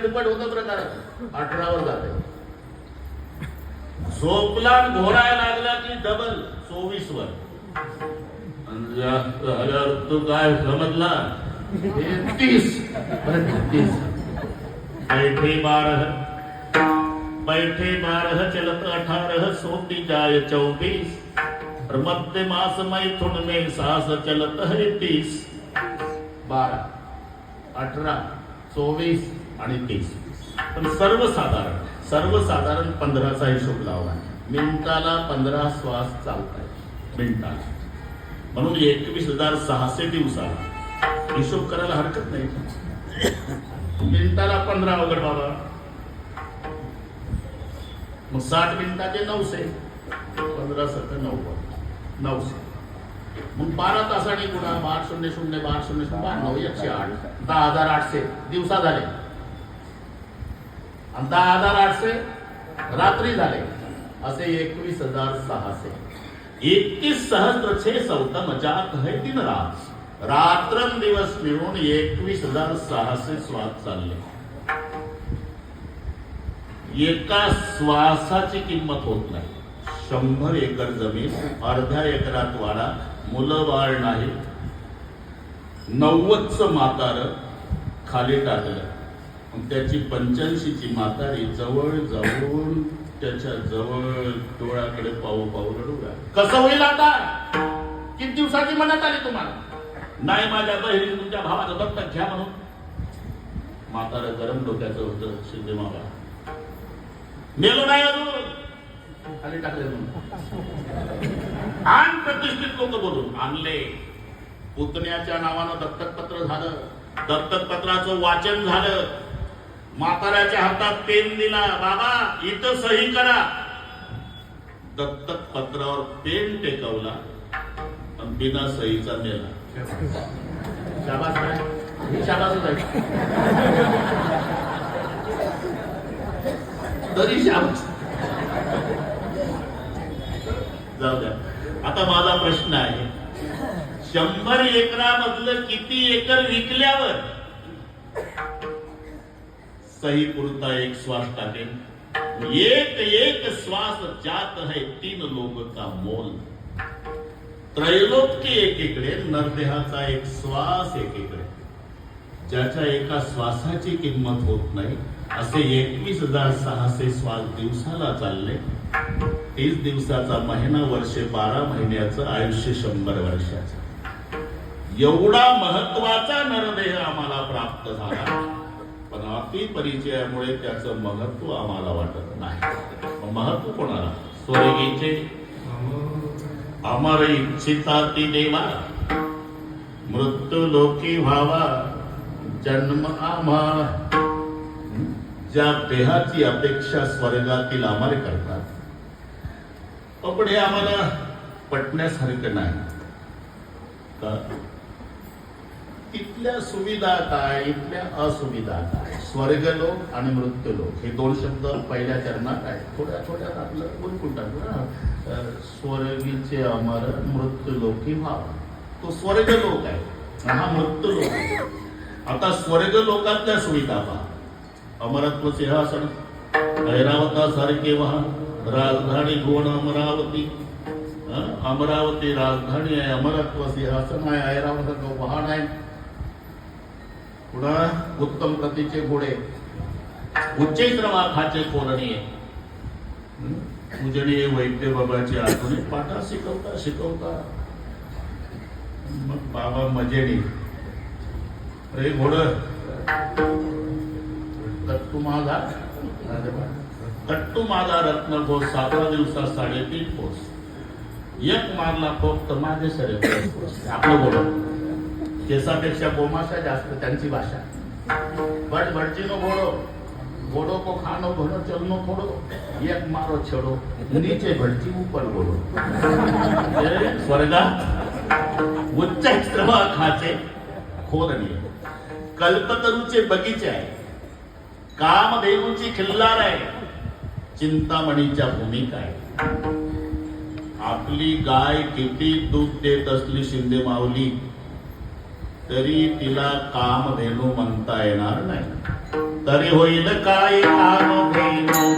तिडपट होतं प्रकार. अठरावर जाते. झोपला घोराय लागला की डबल चोवीस वर तू काय समजला? तीस तीस बैठे बारह बैठे बारह चलत अठारह सोती जाय चौबीस. मध्य मास मैथुन में सास चलत है तीस बारह अठारह चौबीस आणि तीस पण सर्वसाधारण सर्वसाधारण पंधराचा हिशोब लावला मिनिटाला पंधरा श्वास आहे मिनिटाला. म्हणून एकवीस हजार सहाशे दिवसाला. हिशोब करायला हरकत नाही. मिनिटाला पंधरा अवघड बाबा. मग साठ मिनिटाचे नऊशे. पंधरा सत्तर नव्वद. नऊशे. मग बारा तासाने गुणा बार शून्य शून्य बार शून्य शून्य बार नऊ एकशे आठ. दहा हजार आठशे. दिवसा झाले. आणि दहा हजार आठशे रात्री झाले. असे एकवीस हजार सहाशे. एकतीस सहस्त्र छे सौतम जात है दिन रात. रात्रंदिवस मिळून एकवीस हजार सहाशे श्वास चालले. एका श्वासाची किंमत होत नाही. शंभर एकर जमीन अर्ध्या एकरात वाडा मुलं बाळ नाही. नव्वदच म्हातार खाली टाकलं. त्याची पंच्याऐंशीची म्हातारी जवळ जाऊन त्याच्याजवळ डोळ्याकडे पाहू पाहू रडू लागली. कसं होईल आता? किती दिवसाची मनात आली तुम्हाला? नाही माझ्या बहिणी तुमच्या भावाचं दत्तक घ्या म्हणून. म्हातारा गरम डोक्याचं होतं शिंदे मामा. मेलो नाही अजून. खाली टाकले म्हणून. आण प्रतिष्ठित लोक बोलून. आणले. पुतण्याच्या नावानं दत्तकपत्र झालं. दत्तकपत्राचं वाचन झालं. म्हाताऱ्याच्या हातात पेन दिला बाबा इथं सही करा. दत्तक पत्रावर पेन टेकवला आणि बिना सहीचा शाबास आहे तरी शाबास. जाऊ द्या. आता माझा प्रश्न आहे. शंभर एकरामधलं किती एकर विकल्यावर सही पुरता एक श्वास टाकेल एक एक श्वास जात है तीन लोग का मोल। त्रैलोक्य एकीकडे नरदेहाचा एक श्वास एकीकडे। ज्याच्या एका श्वासाची किंमत होत नाही असे एकवीस हजार सहाशे श्वास दिवसाला चालले। तीस दिवसाचा महिना वर्षे बारा महिन्याचं आयुष्य शंभर वर्षाचं। एवढा महत्त्वाचा नरदेह आम्हाला प्राप्त झाला। नाती परिचयामुळे त्याचं महत्त्व आम्हाला वाटत नाही. महत्त्व कोणाला? स्वर्गीचे अमर इच्छिता ती देवा. मृत्यू लोकी व्हावा. जन्म आम्हा. ज्या देहाची अपेक्षा स्वर्गातील आम्हाला करतात पण हे आम्हाला पटण्यासारखं नाही. का तिथल्या सुविधा काय? इथल्या असुविधा काय? स्वर्गलोक आणि मृत्यूलोक हे दोन शब्द पहिल्या चरणात आहेत. थोड्या थोड्यात आपलं उलटून टाकू स्वर्गीचे अमर मृत्यूलोकी व्हावा तो स्वर्गलोक आहे आणि हा मृत्यूलोक आहे. आता स्वर्गलोकातल्या सुविधा पहा. अमरत्व सिंहासन ऐरावता सारखे वाहन राजधानी गोण अमरावती. अमरावती राजधानी आहे अमरत्व सिंहासन आहे ऐरावताचं वाहन आहे. पुन्हा उत्तम प्रतीचे घोडे उच्चैत्र खाचे कोरणी आहे पूजनीय वैद्य बाबाची आधुनिक पाठा शिकवता शिकवता. मग बाबा मजेने. अरे घोड. तट्टू माझा. तट्टू माझा रत्न घोष सातवा दिवसात साडेतीन कोस. एक मारला खोप तर माझे सरे आपलं घोड. केसापेक्षा गोमाशा जास्त त्यांची भाषा. बट भटजीनो घोडो घोडो को खानो घोडो चलनो फोडो एक मारो छेडो नीचे भटजी ऊपर घोडो. स्वर्गात उच्च स्त्रवा खाचे खोदणी कल्पतरूचे बगीचे आहे. कामधेनूची खिल्लार आहे. चिंतामणीच्या भूमिका आहे. आपली गाय किती दूध देत असली शिंदे माऊली? तरी तिला काम धेनु म्हणता येणार नाही. तरी होईल काय कामधेनू